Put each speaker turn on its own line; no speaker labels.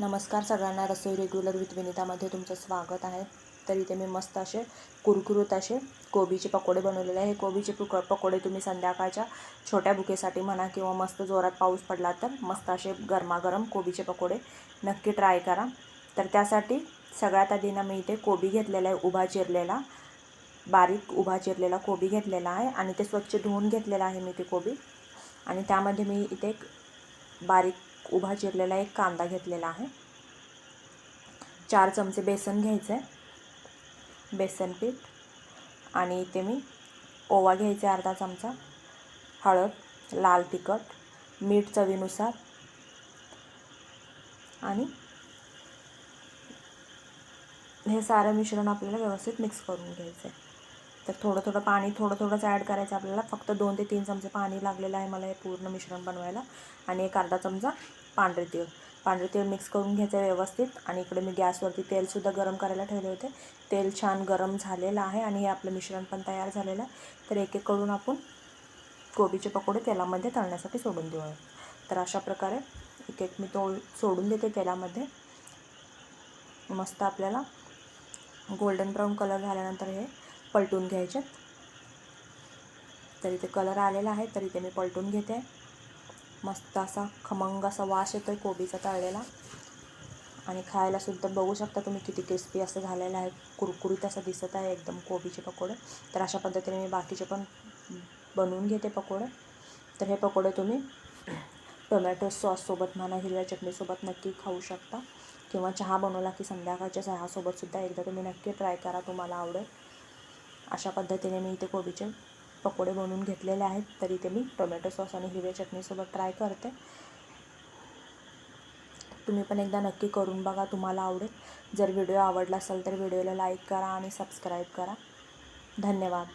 नमस्कार सगळ्यांना रसोई regular with विनितामध्ये तुमचं स्वागत आहे. तर इथे मी मस्त असे कुरकुरीत असे कोबीचे पकोडे बनवलेले आहे. हे कोबीचे पुक पकोडे तुम्ही संध्याकाळच्या छोट्या बुकेसाठी म्हणा किंवा मस्त जोरात पाऊस पडला तर मस्त असे गरमागरम कोबीचे पकोडे नक्की ट्राय करा. तर त्यासाठी सगळ्यात आधी ना मी इथे कोबी घेतलेला आहे उभा चिरलेला बारीक उभा चिरलेला कोबी घेतलेला आहे आणि ते स्वच्छ धुवून घेतलेला आहे मी ते कोबी. आणि त्यामध्ये मी इथे एक बारीक उभा चिरलेला एक कांदा घेतलेला आहे. चार चमचे बेसन घ्यायचं आहे बेसन पीठ आणि इथे मी ओवा घ्यायचा आहे अर्धा चमचा. हळद लाल तिखट मीठ चवीनुसार आणि हे सारं मिश्रण आपल्याला व्यवस्थित मिक्स करून घ्यायचं आहे तर थोडं थोडं पाणी थोडं थोडंच ॲड करायचं आपल्याला. फक्त दोन ते तीन चमचे पाणी लागलेलं आहे मला हे पूर्ण मिश्रण बनवायला. आणि एक अर्धा चमचा पांढरे तीळ. पांढरे तीळ मिक्स करून घ्यायचं व्यवस्थित. आणि इकडे मी गॅसवरती तेलसुद्धा गरम करायला ठेवले होते. तेल छान गरम झालेलं आहे आणि हे आपलं मिश्रण पण तयार झालेलं. आहे तर एक एक करून आपण कोबीचे पकोडे तेलामध्ये तळण्यासाठी सोडून देऊ. तर अशा प्रकारे एक एक मी तो सोडून देते तेलामध्ये. मस्त आपल्याला गोल्डन ब्राऊन कलर झाल्यानंतर हे पलटून घ्यायचे तर इथे कलर आलेला आहे तर इथे मी पलटून घेते. मस्त असा खमंग असा वास येतो आहे कोबीचा तळलेला. आणि खायलासुद्धा बघू शकता तुम्ही किती क्रिस्पी असं झालेलं आहे. कुरकुरीत असं दिसत आहे एकदम कोबीचे पकोडे. तर अशा पद्धतीने मी बाकीचे पण बनवून घेते पकोडे. तर हे पकोडे तुम्ही टोमॅटो सॉससोबत म्हणा हिरव्या चटणीसोबत नक्की खाऊ शकता. किंवा चहा बनवला की संध्याकाळच्या चहासोबतसुद्धा एकदा तुम्ही नक्की ट्राय करा तुम्हाला आवडेल. अशा पद्धतीने मी इथे कोबीचे पकोडे बनवून घेतलेले आहेत. तर इथे मी टोमॅटो सॉस आणि हिरव्या चटणीसोबत ट्राय करते. तुम्ही पण एकदा नक्की करून बघा तुम्हाला आवडेल. जर व्हिडिओ आवडला असेल तर व्हिडिओला लाईक करा आणि सबस्क्राईब करा. धन्यवाद.